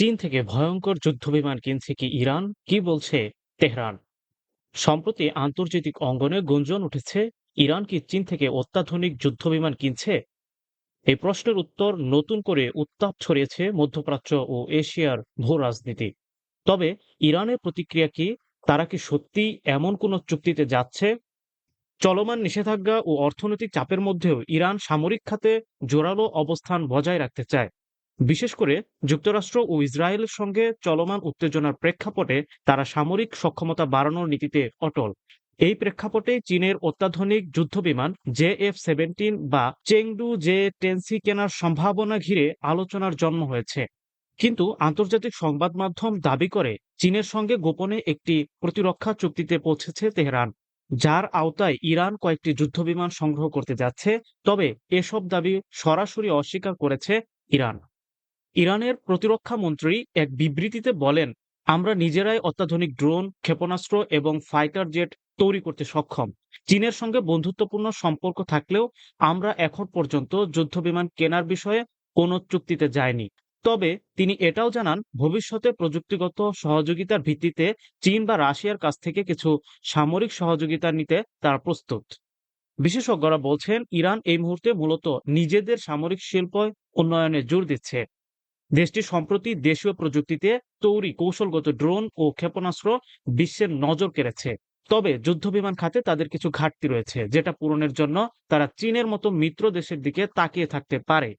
চীন থেকে ভয়ঙ্কর যুদ্ধবিমান কিনছে কি ইরান? কি বলছে তেহরান? সম্প্রতি আন্তর্জাতিক অঙ্গনে গুঞ্জন উঠেছে, ইরান কি চীন থেকে অত্যাধুনিক যুদ্ধবিমান কিনছে? এই প্রশ্নের উত্তর নতুন করে উত্তাপ ছড়িয়েছে মধ্যপ্রাচ্য ও এশিয়ার ভূ রাজনীতি। তবে ইরানের প্রতিক্রিয়া কি? তারা কি সত্যি এমন কোনো চুক্তিতে যাচ্ছে? চলমান নিষেধাজ্ঞা ও অর্থনৈতিক চাপের মধ্যেও ইরান সামরিক খাতে জোরালো অবস্থান বজায় রাখতে চায়। বিশেষ করে যুক্তরাষ্ট্র ও ইসরায়েলের সঙ্গে চলমান উত্তেজনার প্রেক্ষাপটে তারা সামরিক সক্ষমতা বাড়ানোর নীতিতে অটল। এই প্রেক্ষাপটে চীনের অত্যাধুনিক যুদ্ধবিমান জে এফ সেভেন্টিন বা চেংডু জে টেনসি কেনার সম্ভাবনা ঘিরে আলোচনার জন্ম হয়েছে। কিন্তু আন্তর্জাতিক সংবাদ মাধ্যম দাবি করে, চীনের সঙ্গে গোপনে একটি প্রতিরক্ষা চুক্তিতে পৌঁছেছে তেহরান, যার আওতায় ইরান কয়েকটি যুদ্ধবিমান সংগ্রহ করতে যাচ্ছে, তবে এসব দাবি সরাসরি অস্বীকার করেছে ইরান। ইরানের প্রতিরক্ষা মন্ত্রী এক বিবৃতিতে বলেন, আমরা নিজেরাই অত্যাধুনিক ড্রোন, ক্ষেপণাস্ত্র এবং ফাইটার জেট তৈরি করতে সক্ষম। চীনের সঙ্গে বন্ধুত্বপূর্ণ সম্পর্ক থাকলেও আমরা এখন পর্যন্ত যুদ্ধ বিমান কেনার বিষয়ে কোনো চুক্তিতে যায়নি তবে তিনি এটাও জানান, ভবিষ্যতে প্রযুক্তিগত সহযোগিতার ভিত্তিতে চীন বা রাশিয়ার কাছ থেকে কিছু সামরিক সহযোগিতা নিতে তারা প্রস্তুত। বিশেষজ্ঞরা বলছেন, ইরান এই মুহূর্তে মূলত নিজেদের সামরিক শিল্প উন্নয়নে জোর দিচ্ছে। দেশটি সম্প্রতি দেশীয় প্রযুক্তিতে তৈরি কৌশলগত ড্রোন ও ক্ষেপণাস্ত্র বিশ্বের নজর কেড়েছে। তবে যুদ্ধবিমান খাতে তাদের কিছু ঘাটতি রয়েছে, যেটা পূরণের জন্য তারা চীনের মতো মিত্র দেশের দিকে তাকিয়ে থাকতে পারে।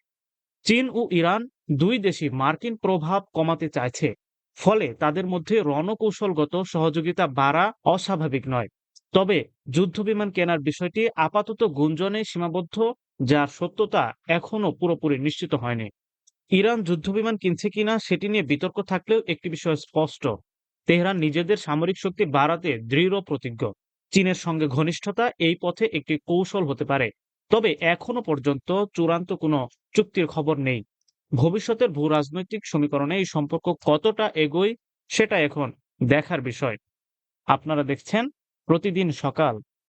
চীন ও ইরান দুই দেশই মার্কিন প্রভাব কমাতে চাইছে, ফলে তাদের মধ্যে রণকৌশলগত সহযোগিতা বাড়া অস্বাভাবিক নয়। তবে যুদ্ধবিমান কেনার বিষয়টি আপাতত গুঞ্জনে সীমাবদ্ধ, যার সত্যতা এখনও পুরোপুরি নিশ্চিত হয়নি। ইরান যুদ্ধবিমান কিনছে কিনা সেটি নিয়ে বিতর্ক থাকলেও একটি বিষয় স্পষ্ট। তেহরান নিজেদের সামরিক শক্তি বাড়াতে দৃঢ় প্রতিজ্ঞ। চীনের সঙ্গে ঘনিষ্ঠতা এই পথে একটি কৌশল হতে পারে। তবে এখনও পর্যন্ত চূড়ান্ত কোনো চুক্তির খবর নেই। ভবিষ্যতের ভূ রাজনৈতিক সমীকরণে এই সম্পর্ক কতটা এগোয় সেটা এখন দেখার বিষয়। আপনারা দেখছেন প্রতিদিন সকাল।